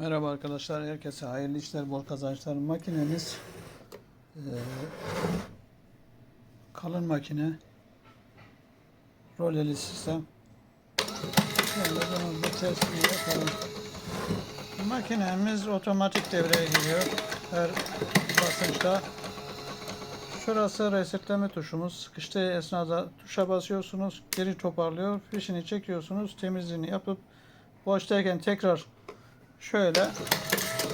Merhaba arkadaşlar, herkese hayırlı işler, bol kazançlar. Makinemiz eee, kalın makine, roleli sistem. Şöyle. Makinemiz otomatik devreye giriyor her basınçta. Şurası resetleme tuşumuz. Sıkıştığı esnada tuşa basıyorsunuz, geri toparlıyor. Fişini çekiyorsunuz, temizliğini yapıp boştayken tekrar şöyle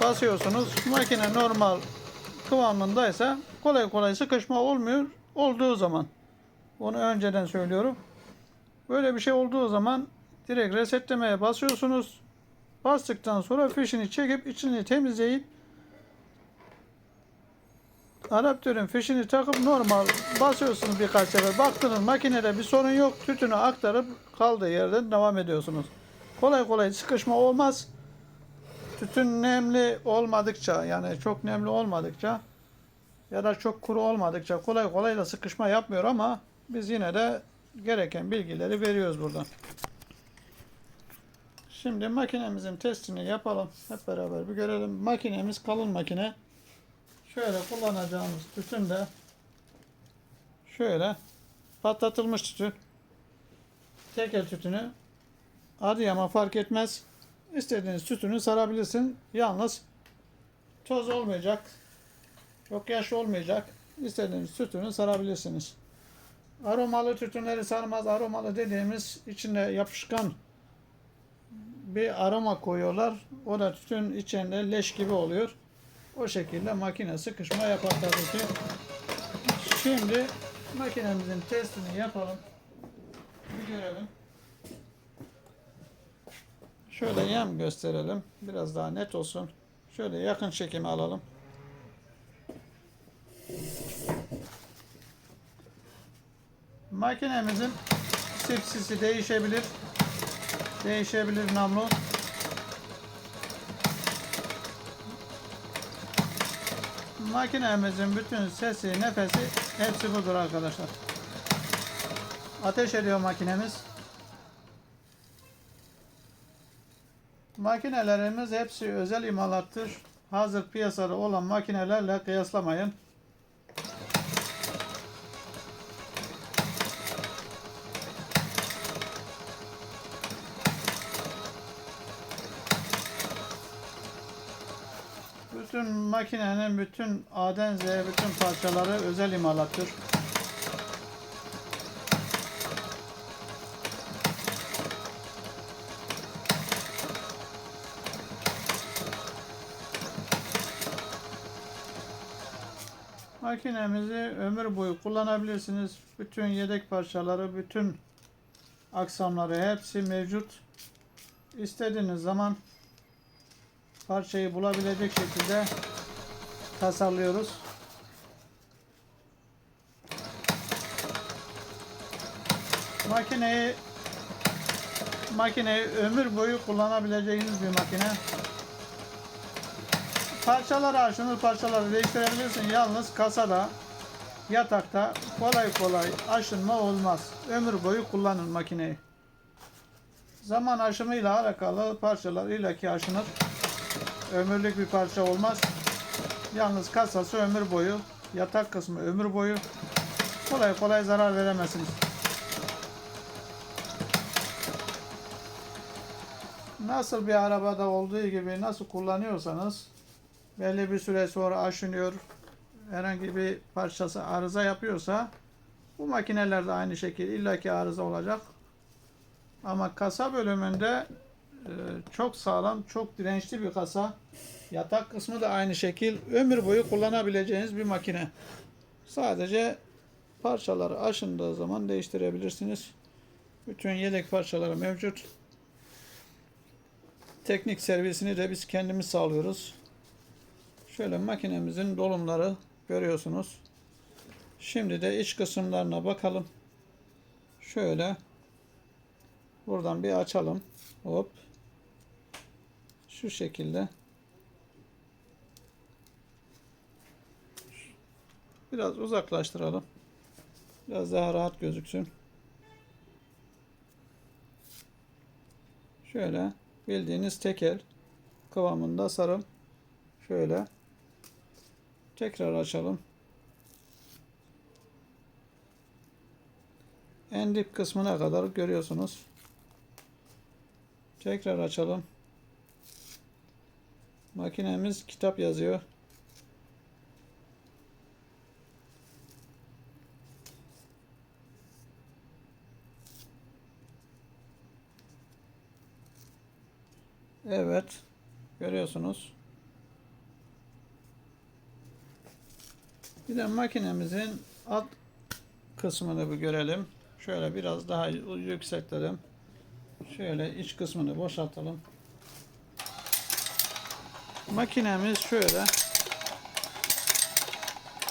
basıyorsunuz. Makine normal kıvamındaysa kolay kolay sıkışma olmuyor. Olduğu zaman onu önceden söylüyorum. Böyle bir şey olduğu zaman direkt resetlemeye basıyorsunuz. Bastıktan sonra fişini çekip içini temizleyip adaptörün fişini takıp normal basıyorsunuz birkaç sefer. Baktınız makinede bir sorun yok. Tütünü aktarıp kaldığı yerden devam ediyorsunuz. Kolay kolay sıkışma olmaz tütün nemli olmadıkça yani çok nemli olmadıkça ya da çok kuru olmadıkça kolay kolay da sıkışma yapmıyor ama biz yine de gereken bilgileri veriyoruz buradan. Şimdi makinemizin testini yapalım. Hep beraber bir görelim. Makinemiz kalın makine. Şöyle kullanacağımız tütün de şöyle patlatılmış tütün. Tekel tütünü Adıyaman fark etmez. İstediğiniz tütünü sarabilirsin. Yalnız toz olmayacak. Çok yaş olmayacak. İstediğiniz tütünü sarabilirsiniz. Aromalı tütünleri sarmaz. Aromalı dediğimiz içinde yapışkan bir aroma koyuyorlar. O da tütün içinde leş gibi oluyor. O şekilde makine sıkışma yapar tabii ki. Şimdi makinemizin testini yapalım. Bir görelim. Şöyle yan gösterelim. Biraz daha net olsun. Şöyle yakın çekimi alalım. Makinemizin sipsisi değişebilir. Değişebilir namlu. Makinemizin bütün sesi, nefesi hepsi budur arkadaşlar. Ateş ediyor makinemiz. Makinelerimiz hepsi özel imalattır. Hazır piyasada olan makinelerle kıyaslamayın. Bütün makinenin bütün A'den Z'ye bütün parçaları özel imalattır. Makinemizi ömür boyu kullanabilirsiniz. Bütün yedek parçaları, bütün aksamları hepsi mevcut. İstediğiniz zaman parçayı bulabilecek şekilde tasarlıyoruz. Makineyi makineyi ömür boyu kullanabileceğiniz bir makine. Parçaları aşınır parçaları değiştirebilirsin. Yalnız kasada, yatakta kolay kolay aşınma olmaz. Ömür boyu kullanın makineyi. Zaman aşımıyla alakalı parçalar illaki aşınır. Ömürlük bir parça olmaz. Yalnız kasası ömür boyu, yatak kısmı ömür boyu. Kolay kolay zarar veremezsiniz. Nasıl bir arabada olduğu gibi nasıl kullanıyorsanız belli bir süre sonra aşınıyor, herhangi bir parçası arıza yapıyorsa bu makinelerde aynı şekilde illaki arıza olacak. Ama kasa bölümünde e, çok sağlam, çok dirençli bir kasa. Yatak kısmı da aynı şekil. Ömür boyu kullanabileceğiniz bir makine. Sadece parçaları aşındığı zaman değiştirebilirsiniz. Bütün yedek parçaları mevcut. Teknik servisini de biz kendimiz sağlıyoruz. Şöyle makinemizin dolumları görüyorsunuz. Şimdi de iç kısımlarına bakalım. Şöyle buradan bir açalım. Hop. Şu şekilde. Biraz uzaklaştıralım. Biraz daha rahat gözüksün. Şöyle bildiğiniz tekel kıvamında sarım. Şöyle. Tekrar açalım. En dip kısmına kadar görüyorsunuz. Tekrar açalım. Makinemiz kitap yazıyor. Evet. Görüyorsunuz. Bir de makinemizin alt kısmını bir görelim. Şöyle biraz daha yükseltelim. Şöyle iç kısmını boşaltalım. Makinemiz şöyle.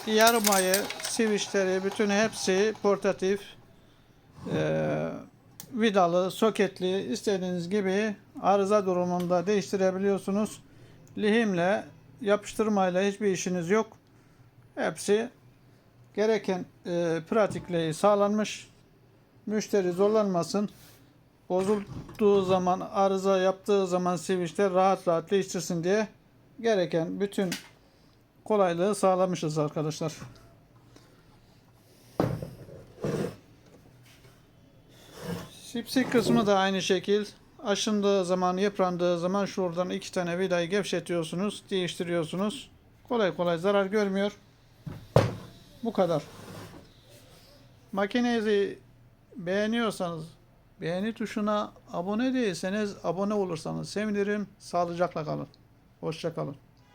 Yarmayı, switchleri, bütün hepsi portatif. Ee, vidalı, soketli istediğiniz gibi arıza durumunda değiştirebiliyorsunuz. Lihimle, yapıştırmayla hiçbir işiniz yok. Hepsi gereken e, pratikliği sağlanmış. Müşteri zorlanmasın. Bozulduğu zaman, arıza yaptığı zaman switchler rahat rahat değiştirsin diye gereken bütün kolaylığı sağlamışız arkadaşlar. Sipsik kısmı da aynı şekil. Aşındığı zaman, yıprandığı zaman şuradan iki tane vidayı gevşetiyorsunuz, değiştiriyorsunuz. Kolay kolay zarar görmüyor. Bu kadar. Makinenizi beğeniyorsanız beğeni tuşuna abone değilseniz abone olursanız sevinirim. Sağlıcakla kalın. Hoşça kalın.